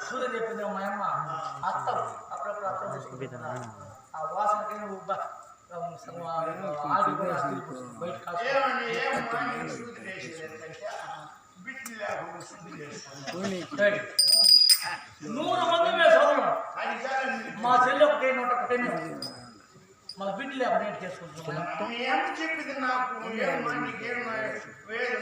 సూర్య చెప్పింది మా అమ్మ అత్త అప్పుడప్పుడు అత్త తీసుకుంటున్నా ఆ వాసనకి నువ్వు బ- సగం ఆ- ఆడి కూడా బయట కాసు ఏమని ఏమమ్మా నేను శుద్ధి చేసేదంటే బిడ్డ లేకుండా శుద్ధి చేస్తాను ఏయ్, నూరు మంది మా చెల్లి ఒకటే మన బిడ్డలు అప్డేట్ చేసుకుంటున్నాం చెప్పింది నాకు. ఏమమ్మా నీకేం వేరు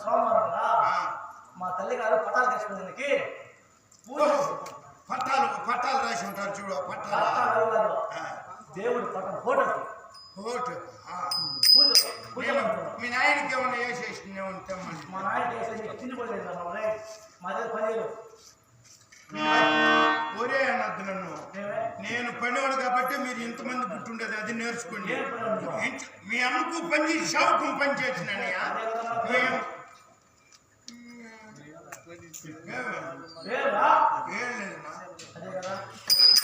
సోమవారం కదా. మా తల్లి గారు పటాలు తెచ్చుకునేందుకు పూజ ఓహో, పట్టాలు పట్టాలు రాసి ఉంటారు చూడు పట్టాలు. పట్టాలు దేవుడి పటం ఫోటో ఓటు. మీ నాయనకి ఏమన్నా ఉంటే మళ్ళీ మా నాయన చేసే నీకు తిండి కూడా లేదు మా దగ్గర పని లేదు ఒరే అనద్దు నన్ను. నేను పనివాడు కాబట్టి మీరు ఇంతమంది పుట్టుండేది అది నేర్చుకోండి. మీ అమ్మకు పని చేసి షావుకు పని చేసినానయ్యా అదే కదా మా మేము లేదురా? ఏం లేదన్నా అదే కదా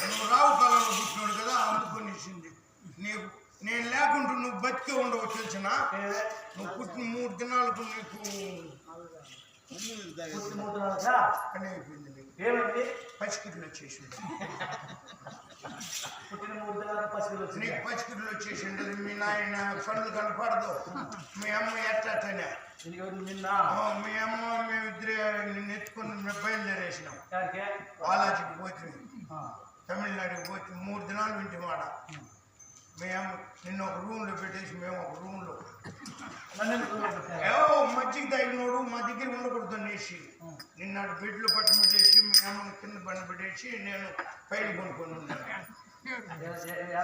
నువ్వు రావు కాలంలో పుట్టినాడు కదా అందుకొని ఇచ్చింది నీకు నేను లేకుండా నువ్వు బతికే ఉండవు తెలిసిన నువ్వు పుట్టిన మూడు దినాలకు? నీకు. పని అయిపోయింది పసికిట్లు వచ్చేసింది పుట్టిన మూడు నెలలకు నీకు పసికిట్లు వచ్చేసింది మీ నాయన కళ్ళు కనపడదు. మీ అమ్మ ఎట్లనే నిన్న. మీ అమ్మ మేమిద్దరే నిన్ను ఎత్తుకొని మేము బయలుదేరేసినాం? బాలాజీకి పోతుంది. తమిళనాడుకి పోతే మూడు దినాలు వింటి మాట మేము నిన్ను ఒక రూమ్లో పెట్టేసి మేము ఒక రూమ్లో నన్ను? ఏవో మజ్జిగ తాగినోడు మా దగ్గర ఉండకూడదు అనేసి నిన్నాడు బెడ్లో పట్టుబెట్టేసి మీ అమ్మని కింద బండి పెట్టేసి నేను పైన కొనుక్కొని ఉన్నాను ఏ- ఏ- ఏ?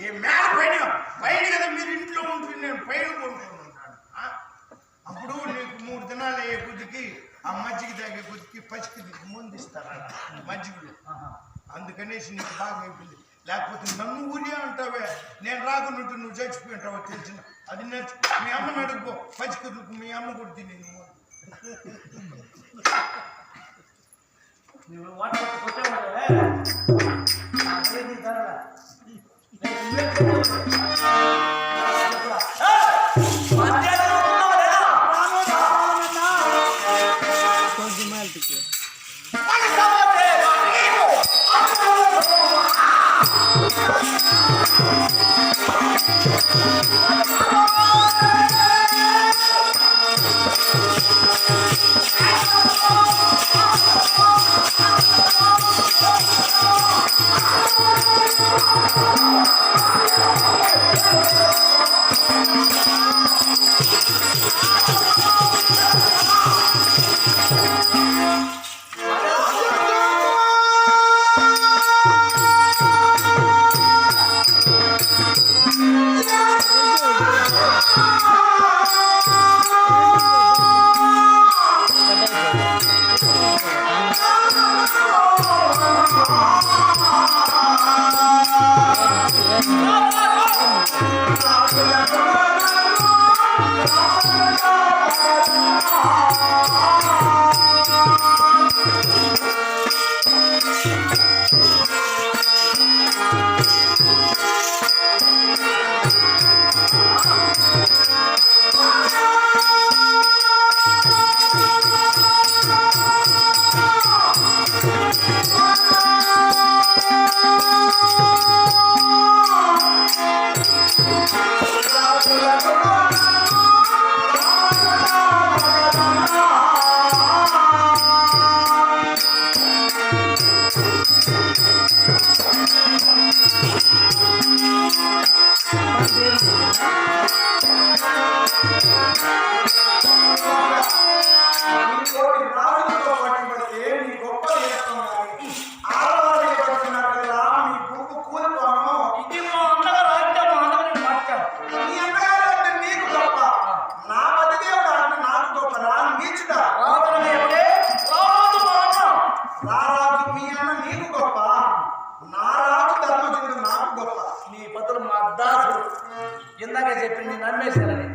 ఏ మేడ పైన పైన కదా మీరు ఇంట్లో ఉంటుంది నేను పైన కొనుక్కొని ఉంటాను? అప్పుడు నీకు మూడు దినాలు అయ్యే కొద్దికి ఆ మజ్జిగ తాగే కొద్దికి పచ్చికి ముందు ఇస్తారట మజ్జిగలు. అందుకనేసి నీకు బాగా అయిపోయింది లేకపోతే నన్ను ఊరి అంటావే? నేను రాకుండా నువ్వు చచ్చిపోయి ఉంటావో తెలిసిన. అది నేర్చు. మీ అమ్మని అడుగుకో పచ్చికర్లకు మీ అమ్మ కూడా తిని నువ్వు. నువ్వు గొప్ప నీ పతులు మా దాసుడు. ఇందాక చెప్పింది నమ్మేశారని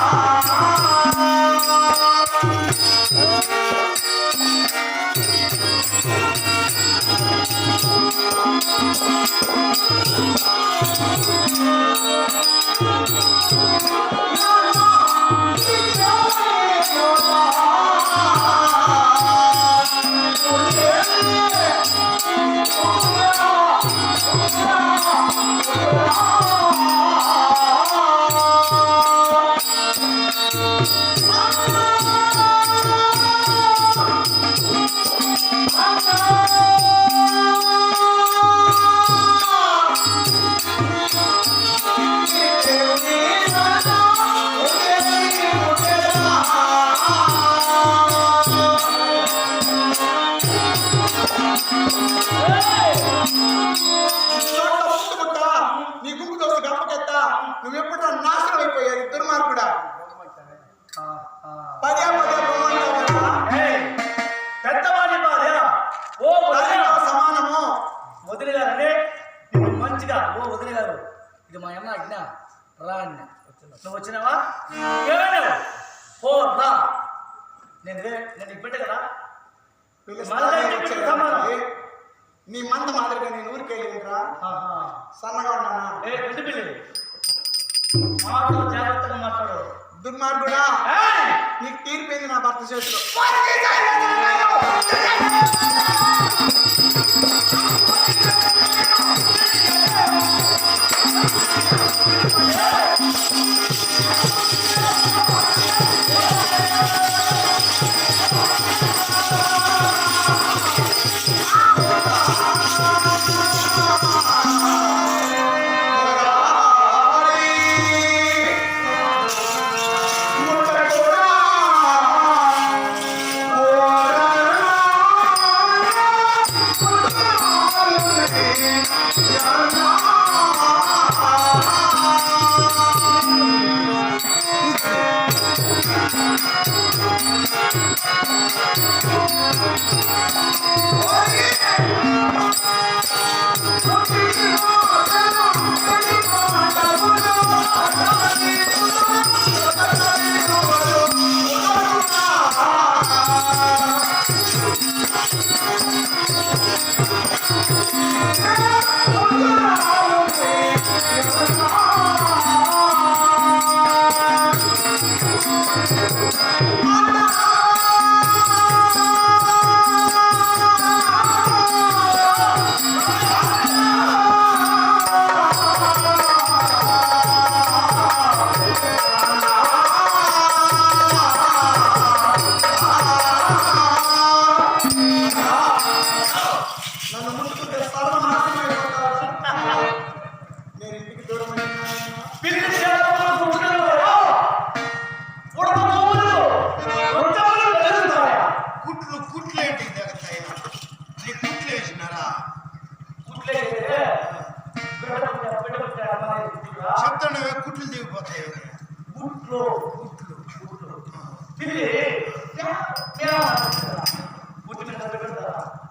ఆ దుర్మార్గుడా ఆ, ఆ. పదే పదే బొమ్మంటావా ఏయ్, పెద్దవాడి బాధ. ఓ సమానము. వదిన గారండి నువ్వు మంచిగా. ఓ గారు ఇది మా అమ్మ అజ్ఞ రా అన్న. నువ్వు వచ్చినావా? ఏమైనావు ఓ రా. నేను నేను ఇప్పటి కదా. నీ మంద మాదిరిగా నేను ఊరికి వెళ్ళిండ్రా ఆహా. సన్నగా ఉన్నానా? పెద్ద పిల్లలు జాగ్రత్తగా మాట్లాడు. దుర్మార్గుడా! నీకు తీరిపోయింది నా భర్త చేతిలో.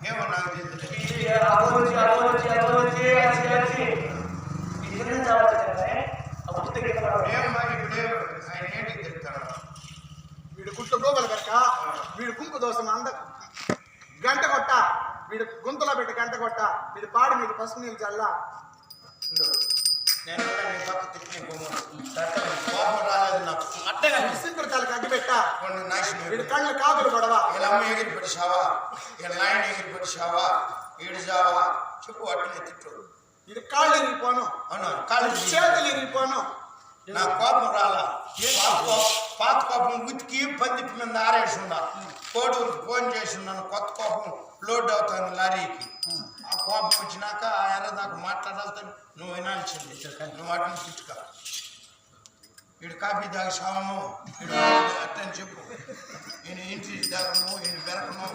ఏమో నాకు ఆయన ఏంటికి వీడు గుట్లు గోగలు కనుక వీడు గుంపు దోషం అంద గంట కొట్ట వీడు గుంతలో పెట్టి గంట కొట్ట వీడు పాడి మీద పసుపు నీళ్ళు చల్లా. నేను కూడా నీ పక్క తిప్పి కోపం రాలేదు నాకు అట్టగా సిక్కుడు తలకి అగ్గి పెట్ట కొన్ని నాశనం వీడు కళ్ళు కాకులు గొడవ వీళ్ళ అమ్మ ఎగిరి పెట్టావా వీళ్ళ నాయన ఎగిరి పెట్టావా ఈడు జావా చెప్పు అట్టనే తిట్టు వీడు కాళ్ళు ఇరిగిపోను అవునా కాళ్ళు వీడి చేతులు ఇరిగిపోను నా కోపం రాలా పాత కోపం- పాత కోపం ఉతికి పందిప్పి మీద ఆరేసి ఉన్నా కోడూరుకి ఫోన్ చేసి ఉన్నాను కొత్త కోపం లోడ్ అవుతాను లారీకి కోపం వచ్చినాక ఆ ఎర్ర దాకా మాట్లాడాలి నువ్వు వినాల్సింది నువ్వు వాటిని తిట్టుక వీడు కాఫీ దాకా వీడు అట్టని చెప్పు. ఈయన ఇంటి దాకను ఈయన బెరకను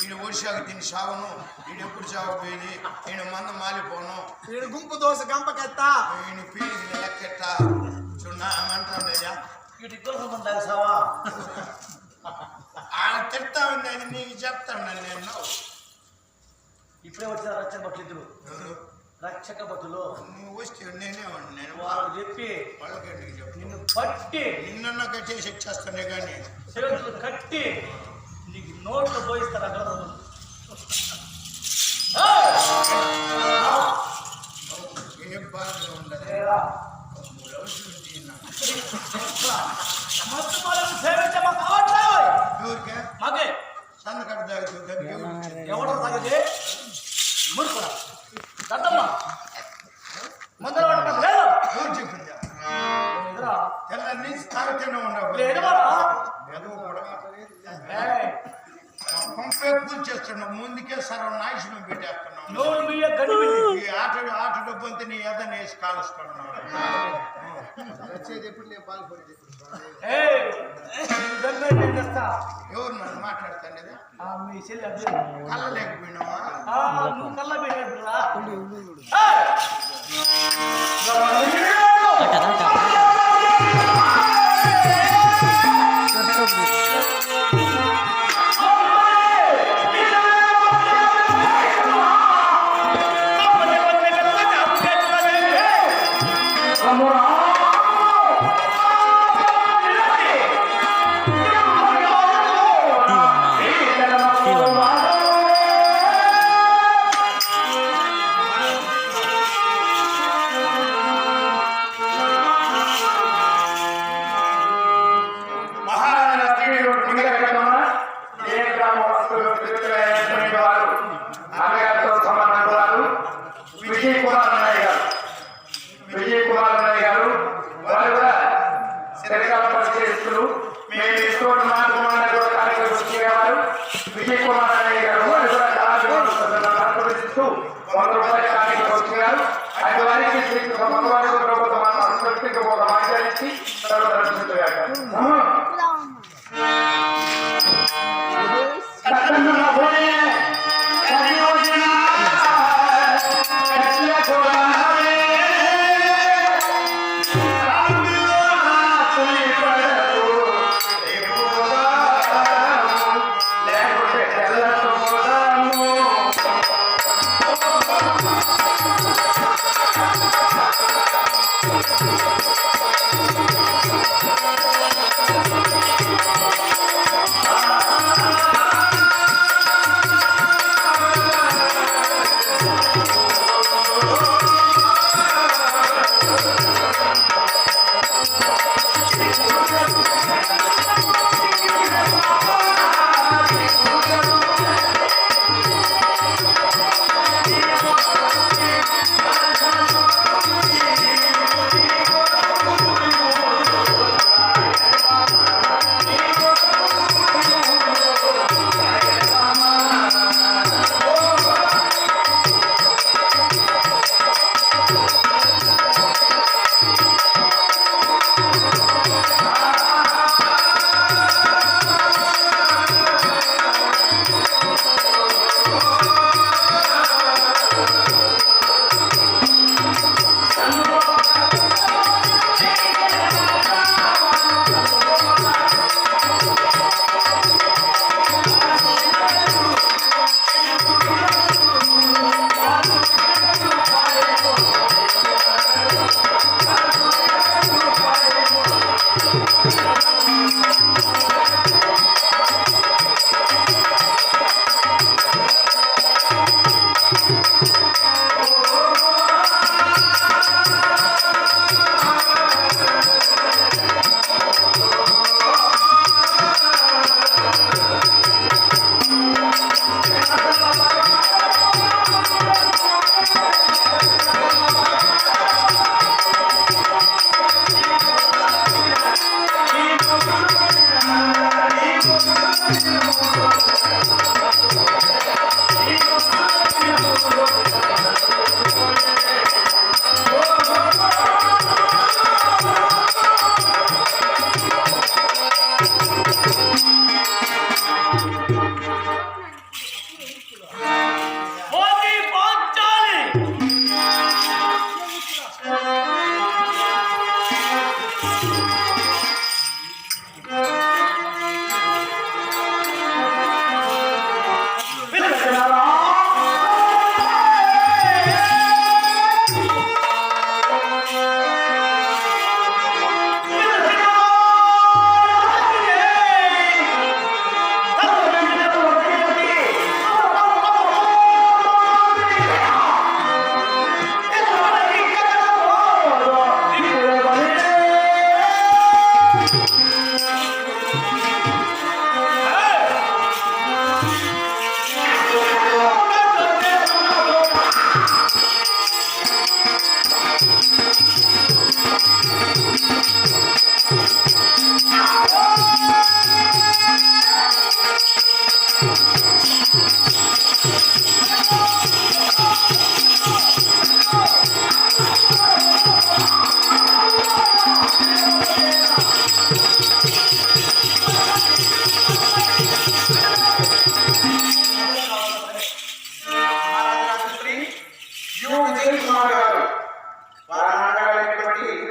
ఈయన ఒడిశాకు తిని సావను ఈయన ఎప్పుడు సావపోయేది ఈయన మంద మాలిపోను. వీడు గుంపు దోశ గంపకెత్త. ఈయన పీడికి లెక్కెట్ట చూడా అంటాం లేదా? వీటి తెలుసావా ఆయన తిడతా ఉన్నాను నీకు చెప్తా ఉన్నాను నేను. ఇప్పుడే వచ్చిన రక్షక ఇద్దరు ఎవరు? రక్షక నువ్వు నేనే వాళ్ళు చెప్పి నిన్ను పట్టి నిన్న కట్టేసి ఇచ్చేస్తానే కానీ. కట్టి నీకు నోట్లు పోయిస్తారు అక్కడ? ఏం ఉండదు. మొత్తం మాకు? మాకే సందకట్ట తాగుతుంది ఎవరికి ఎవడో తగ్గది మురుకురా దద్దమ్మ ముందర లేదు. ఎవరు చెప్పింది ఎదురా తెల్ల నుంచి తాగుతూనే ఏయ్, పంపే పూజ చేస్తున్నావు. ముందుకే సర్వనాశనం పెట్టేస్తున్నావు. ఈ ఆట ఆట డబ్బు అంతా నీ ఎదని వేసి కాలుస్తున్నావు అదే. కళ్ళ లేకపోయినావా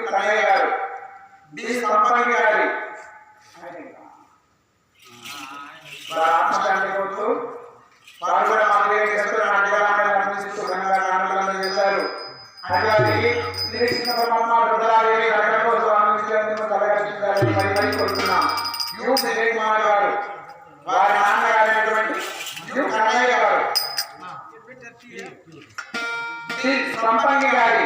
కన్నయ్య గారు డి సంపంగి గారి ఆత్మశాంతి కోరుతూ వారు కూడా మాదిరి చేస్తున్న చేశారు అట్లాగే శ్రీ పరమాత్మ రుద్రాదేవి రకరకాల స్వామి తలగట్టించాలని మరి మరి కోరుతున్నాం యు విజయ్ కుమార్ గారు వారి యు కన్నయ్య గారు సంపంగి గారి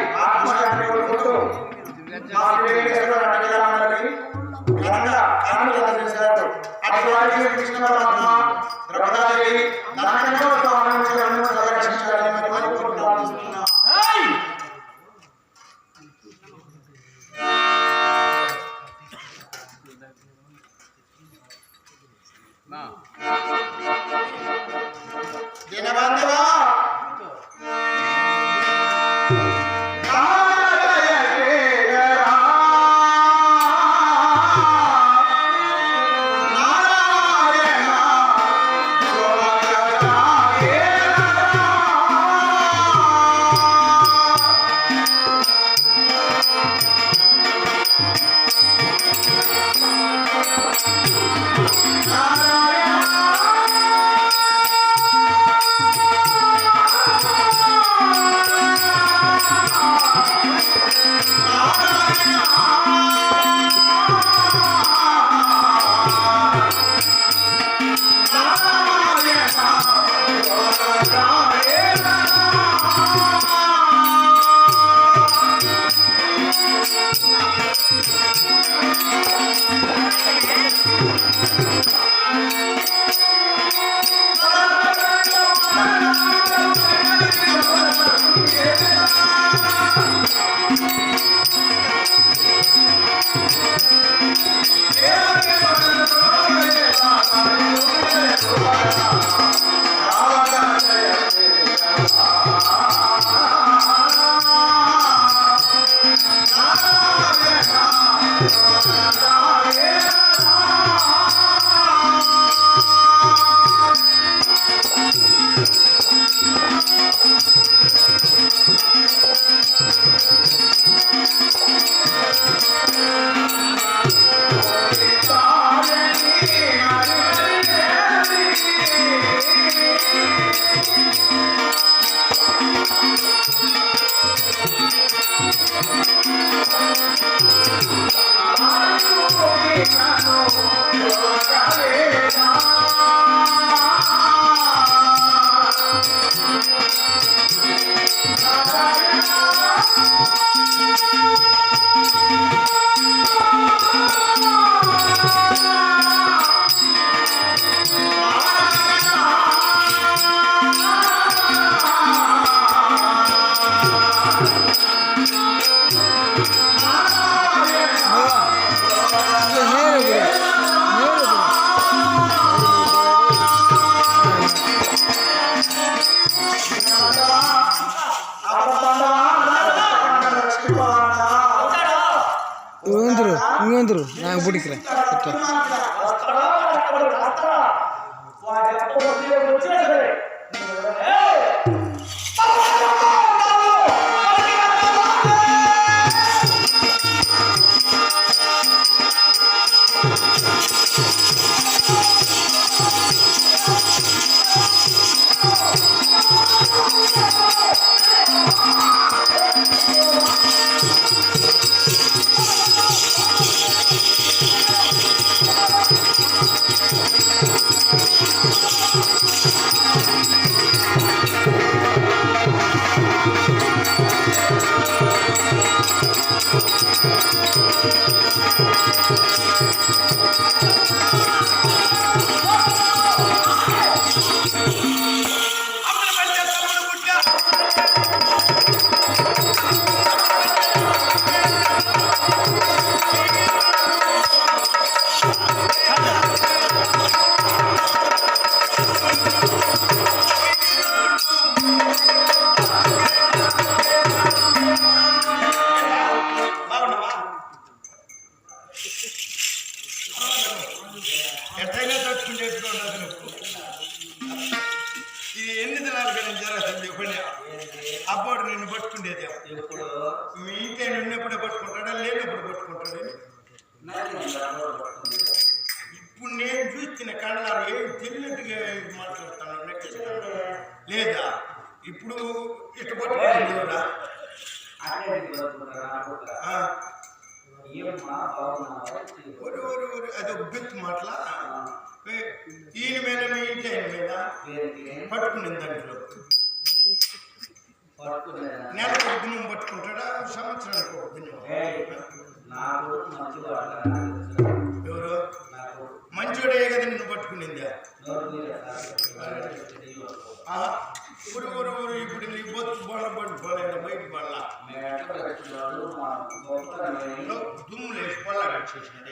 దుమ్ము లేచి పొలాలు వచ్చేసినాడు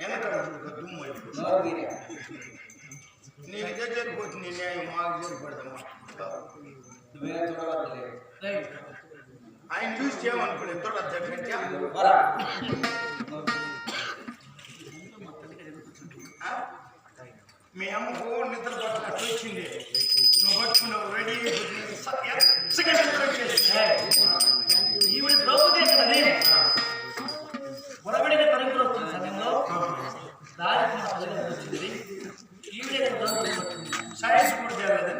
వెనక దుమ్ము ఆయన చూసి చేయమనుకోలేదు తోట దగ్గర మీ అమ్మకు నిద్ర పట్టినట్టు నువ్వు పట్టుకున్నావు రెడీ సెకండ్ వస్తుంది మొరబడిన తరుపులు వస్తున్న సమయంలో దారికి మా తల్లి వచ్చింది ఈ విధంగా సైన్స్ కూడా జరగదు